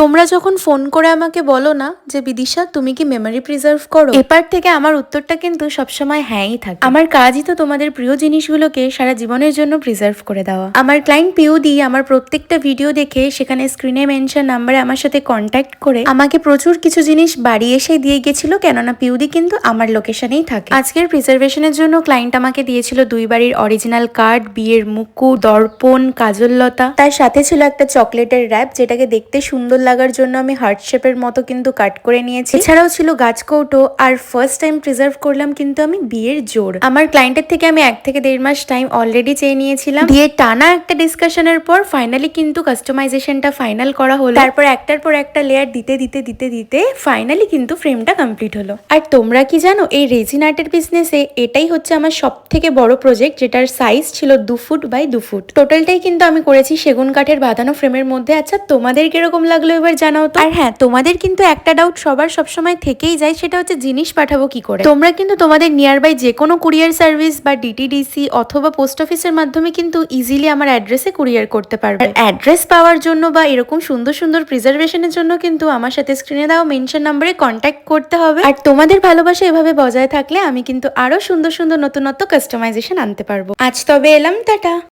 তোমরা যখন ফোন করে আমাকে বলো না যে, বিদিশা, তুমি কি মেমোরি প্রিজার্ভ করো? এপার থেকে আমার উত্তরটা কিন্তু সবসময় হ্যাঁই থাকে। আমার কাজই তো তোমাদের প্রিয় জিনিসগুলোকে সারা জীবনের জন্য প্রিজার্ভ করে দেওয়া। আমার ক্লায়েন্ট পিউদি আমার প্রত্যেকটা ভিডিও দেখে সেখানে স্ক্রিনে মেনশন নাম্বারে আমার সাথে কন্ট্যাক্ট করে আমাকে প্রচুর কিছু জিনিস বাড়ি এসে দিয়ে গেছিল, কেননা পিউদি কিন্তু আমার লোকেশনেই থাকে। আজকের প্রিজার্ভেশনের জন্য ক্লায়েন্ট আমাকে দিয়েছিল দুই বাড়ির অরিজিনাল কার্ড বিয়ের মুকুট, দর্পণ কাজললতা তার সাথে ছিল একটা চকলেটের র্যাপ যেটাকে দেখতে সুন্দর লাগার জন্য আমি হার্ট শেপের মতো কিন্তু কাট করে নিয়েছি। এছাড়াও ছিল গাছ কৌটো আর ফার্স্ট টাইম প্রিজার্ভ করলাম কিন্তু আমি বিয়ের জোর। আমার ক্লায়েন্টের থেকে আমি এক থেকে দেড় মাস টাইম অলরেডি চেয়ে নিয়েছিলাম। দিয়ে টানা একটা ডিসকাশনের পর ফাইনালি কিন্তু কাস্টমাইজেশনটা ফাইনাল করা হলো। তারপর একটার পর একটা লেয়ার দিতে দিতে দিতে দিতে ফাইনালি কিন্তু ফ্রেমটা কমপ্লিট হলো। আর তোমরা কি জানো, এই রেজিন আর্টের বিজনেসে এটাই হচ্ছে আমার সব থেকে বড় প্রজেক্ট যেটার সাইজ ছিল দু ফুট বাই দু ফুট। টোটালটাই কিন্তু আমি করেছি সেগুন কাঠের বাঁধানো ফ্রেমের মধ্যে। আচ্ছা তোমাদের কীরকম লাগল এবার জানাও তো। আর হ্যাঁ তোমাদের কিন্তু একটা ডাউট সবার সবসময় থেকেই যায়, সেটা হচ্ছে জিনিস পাঠাবো কি করে? তোমরা কিন্তু তোমাদের নিয়ার বাই যে কোনো কুরিয়ার সার্ভিস বা ডিটিডিসি অথবা পোস্ট অফিসের মাধ্যমে কিন্তু ইজিলি আমার অ্যাড্রেসে কুরিয়ার করতে পারবে। অ্যাড্রেস পাওয়ার জন্য বা এরকম সুন্দর সুন্দর প্রিজার্ভেশনের জন্য কিন্তু আমার সাথে স্ক্রিনে দেওয়া মেনশন নাম্বারে কন্ট্যাক্ট করতে হবে। আর তোমাদের ভালোবাসা এভাবে বজায় থাকলে আমি কিন্তু আরও সুন্দর সুন্দর নতুনত্ব কাস্টমাইজেশন আনতে পারব। আজ তবে এলাম, টাটা।